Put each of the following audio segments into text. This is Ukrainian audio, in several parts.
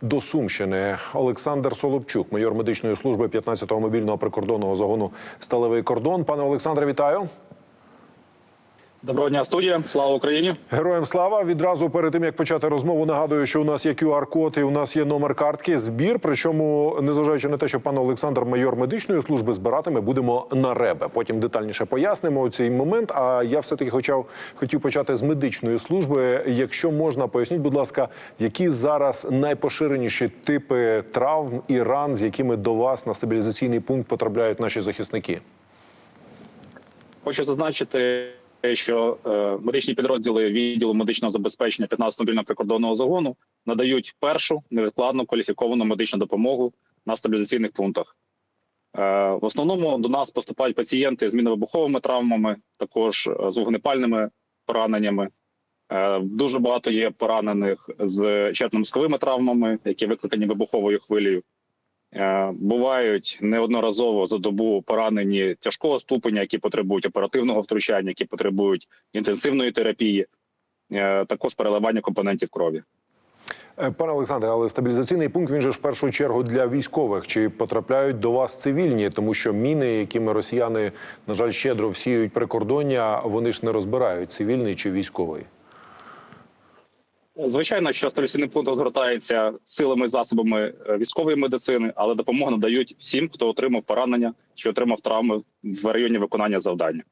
до Сумщини. Олександр Солобчук, майор медичної служби 15-го мобільного прикордонного загону Сталевий кордон. Пане Олександре, вітаю. Доброго дня, студія. Слава Україні. Героям слава відразу перед тим як почати розмову. Нагадую, що у нас є QR-код і у нас є номер картки. Збір. Причому, незважаючи на те, що пан Олександр, майор медичної служби, збиратиме, будемо на ребе. Потім детальніше пояснимо цей момент. А я все таки хочав хотів почати з медичної служби. Якщо можна, поясніть, будь ласка, які зараз найпоширеніші типи травм і ран, з якими до вас на стабілізаційний пункт потрапляють наші захисники? Хочу зазначити, що е, медичні підрозділи відділу медичного забезпечення 15 мобільного прикордонного загону надають першу невідкладну кваліфіковану медичну допомогу на стабілізаційних пунктах. Е, в основному до нас поступають пацієнти з міновибуховими травмами, також е, з вогнепальними пораненнями. Е, дуже багато є поранених з черепно-мозковими травмами, які викликані вибуховою хвилею. Е, Бувають неодноразово за добу поранені тяжкого ступеня, які потребують оперативного втручання, які потребують інтенсивної терапії, е, також переливання компонентів крові. Е, Пане Олександре, але стабілізаційний пункт він же ж в першу чергу для військових. Чи потрапляють до вас цивільні, тому що міни, якими росіяни на жаль щедро всіють прикордоння, вони ж не розбирають цивільний чи військовий. Звичайно, що стабілізаційний пункт розгортається силами засобами е, військової медицини, але допомогу надають всім, хто отримав поранення чи отримав травми в районі виконання завдання.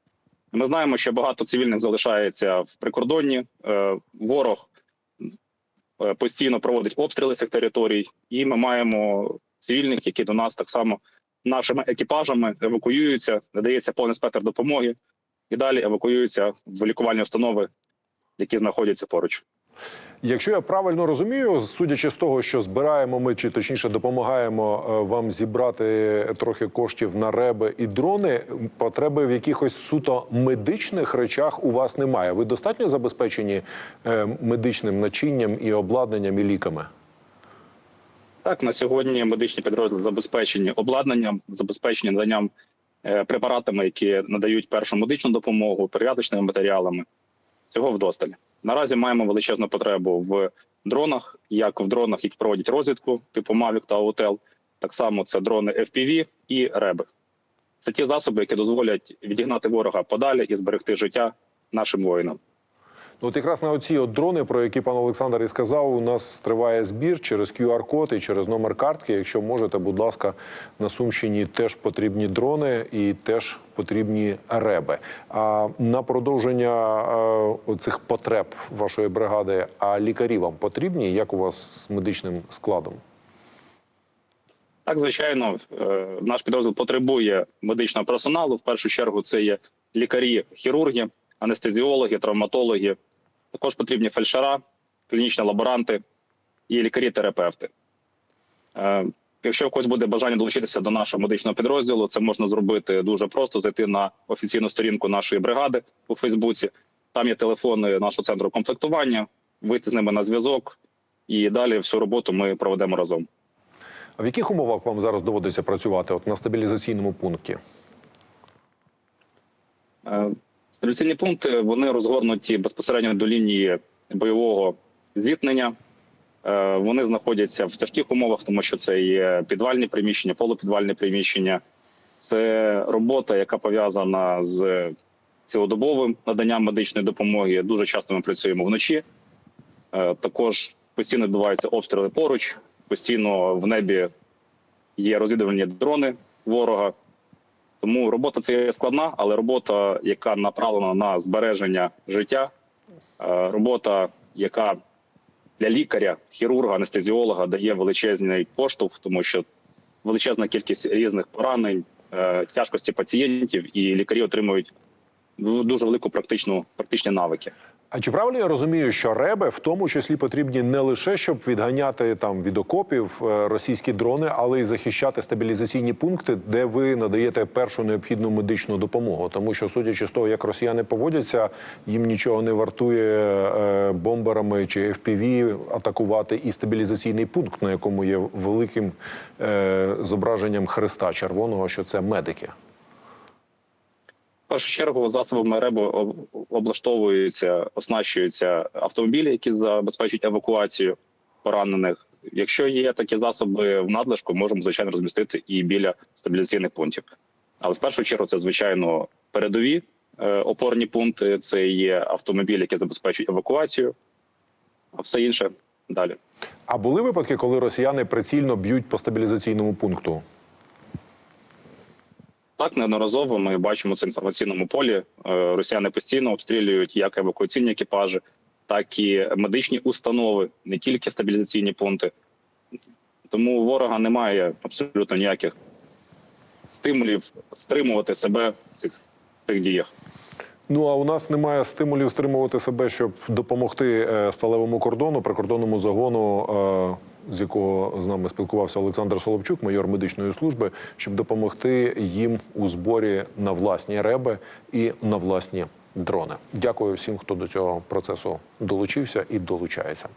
Ми знаємо, що багато цивільних залишається в прикордонні. Е, Ворог е, постійно проводить обстріли цих територій, і ми маємо цивільних, які до нас так само нашими екіпажами евакуюються, надається повний спектр допомоги і далі евакуюються в лікувальні установи, які знаходяться поруч. Якщо я правильно розумію, судячи з того, що збираємо ми, чи точніше допомагаємо е, вам зібрати трохи коштів на реби і дрони, потреби в якихось суто медичних речах у вас немає. Ви достатньо забезпечені е, медичним начинням і обладнанням і ліками? Так, на сьогодні медичні підрозділи забезпечені обладнанням, забезпечені наданням е, препаратами, які надають першу медичну допомогу, перев'язочними матеріалами. Цього вдосталь. Наразі маємо величезну потребу в дронах, як в дронах, які проводять розвідку, типу Mavic та Autel. Так само це дрони FPV і реби. Це ті засоби, які дозволять відігнати ворога подалі і зберегти життя нашим воїнам. Ну, От якраз на оці от дрони, про які пан Олександр і сказав, у нас триває збір через QR-код і через номер картки. Якщо можете, будь ласка, на Сумщині теж потрібні дрони і теж потрібні реби. А на продовження е, цих потреб вашої бригади, а лікарі вам потрібні? Як у вас з медичним складом? Так, звичайно, е, наш підрозділ потребує медичного персоналу. В першу чергу це є лікарі, хірурги, анестезіологи, травматологи. Також потрібні фельдшера, клінічні лаборанти і лікарі-терапевти. Е, Якщо у когось буде бажання долучитися до нашого медичного підрозділу, це можна зробити дуже просто: зайти на офіційну сторінку нашої бригади у Фейсбуці. Там є телефони нашого центру комплектування, вийти з ними на зв'язок, і далі всю роботу ми проведемо разом. А в яких умовах вам зараз доводиться працювати от на стабілізаційному пункті? Е, Стабілізаційні пункти вони розгорнуті безпосередньо до лінії бойового зіткнення. Е, Вони знаходяться в тяжких умовах, тому що це є підвальні приміщення, полупідвальні приміщення. Це робота, яка пов'язана з цілодобовим наданням медичної допомоги. Дуже часто ми працюємо вночі. Е, Також постійно відбуваються обстріли поруч, постійно в небі є розвідувальні дрони ворога. Тому робота це є складна, але робота, яка направлена на збереження життя, е, робота, яка для лікаря, хірурга, анестезіолога дає величезний поштовх, тому що величезна кількість різних поранень, е, тяжкості пацієнтів, і лікарі отримують дуже велику практичну практичні навики. А чи правильно я розумію, що реби в тому числі потрібні не лише щоб відганяти там від окопів е, російські дрони, але й захищати стабілізаційні пункти, де ви надаєте першу необхідну медичну допомогу? Тому що, судячи з того, як росіяни поводяться, їм нічого не вартує е, бомберами чи FPV атакувати і стабілізаційний пункт, на якому є великим е, зображенням Христа Червоного, що це медики. Першу чергу засобами РЕБу облаштовуються, оснащуються автомобілі, які забезпечують евакуацію. поранених. Якщо є такі засоби в надлишку, можемо звичайно розмістити і біля стабілізаційних пунктів. Але в першу чергу це звичайно передові е, опорні пункти. Це є автомобілі, які забезпечують евакуацію, а все інше далі. А були випадки, коли росіяни прицільно б'ють по стабілізаційному пункту? Так, неодноразово ми бачимо це в інформаційному полі. Е, Росіяни постійно обстрілюють як евакуаційні екіпажі, так і медичні установи, не тільки стабілізаційні пункти. Тому у ворога немає абсолютно ніяких стимулів стримувати себе в цих, цих діях. Ну а у нас немає стимулів стримувати себе, щоб допомогти е, сталевому кордону, прикордонному загону, е, з якого з нами спілкувався Олександр Соловчук, майор медичної служби, щоб допомогти їм у зборі на власні реби і на власні дрони. Дякую всім, хто до цього процесу долучився і долучається.